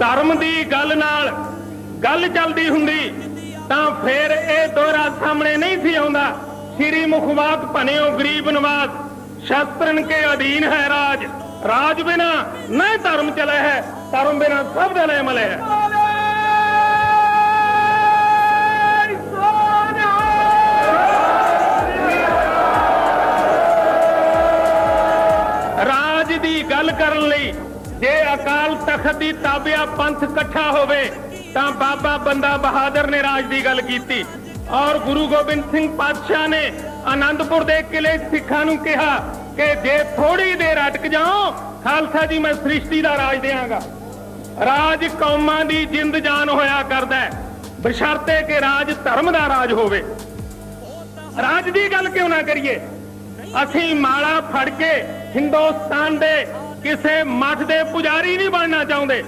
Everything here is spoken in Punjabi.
ਧਰਮ ਦੀ ਗੱਲ ਨਾਲ ਗੱਲ ਚੱਲਦੀ ਹੁੰਦੀ, ਤਾਂ ਫਿਰ ਇਹ ਦੋਹਰਾ ਸਾਹਮਣੇ ਨਹੀਂ ਸੀ ਆਉਂਦਾ। ਸ੍ਰੀ ਮੁਖਵਾਕ ਭਨਿਓ ਗਰੀਬ ਨਵਾਜ਼ ਸ਼ਾਸਤਰਨ ਕੇ ਅਧੀਨ ਹੈ ਰਾਜ। ਰਾਜ ਬਿਨਾ ਨਹੀਂ ਧਰਮ ਚਲੇ ਹੈ, ਧਰਮ ਬਿਨਾ ਸਭ ਦੇ ਲਈ ਮਲੇ ਹੈ। ਰਾਜ ਦੀ ਗੱਲ ਕਰਨ ਲਈ ਜੇ ਅਕਾਲ ਤਖਤ ਦੀ ਤਾਬਿਆ ਪੰਥ ਇਕੱਠਾ ਹੋਵੇ, ਤਾਂ ਬਾਬਾ ਬੰਦਾ ਬਹਾਦਰ ਨੇ ਰਾਜ ਦੀ ਗੱਲ ਕੀਤੀ। ਔਰ ਗੁਰੂ ਗੋਬਿੰਦ ਸਿੰਘ ਪਾਤਸ਼ਾਹ ਨੇ ਆਨੰਦਪੁਰ ਦੇ ਕਿਲੇ ਸਿੱਖਾਂ ਨੂੰ ਕਿਹਾ ਕਿ ਜੇ ਥੋੜੀ ਦੇਰ ਅਟਕ ਜਾਓ, ਖਾਲਸਾ ਜੀ ਮੈਂ ਸ੍ਰਿਸ਼ਟੀ ਦਾ ਰਾਜ ਦੇਵਾਂਗਾ ਰਾਜ ਕੌਮਾਂ ਦੀ ਜਿੰਦ ਜਾਨ ਹੋਇਆ ਕਰਦਾ ਬਸ਼ਰਤੇ ਕਿ ਰਾਜ ਧਰਮ ਦਾ ਰਾਜ ਹੋਵੇ। ਰਾਜ ਦੀ ਗੱਲ ਕਿਉਂ ਨਾ ਕਰੀਏ? ਅਸੀਂ ਮਾਲਾ ਫੜ ਕੇ ਹਿੰਦੁਸਤਾਨ ਦੇ ਕਿਸੇ ਮੱਠ ਦੇ ਪੁਜਾਰੀ ਨਹੀਂ ਬਣਨਾ ਚਾਹੁੰਦੇ।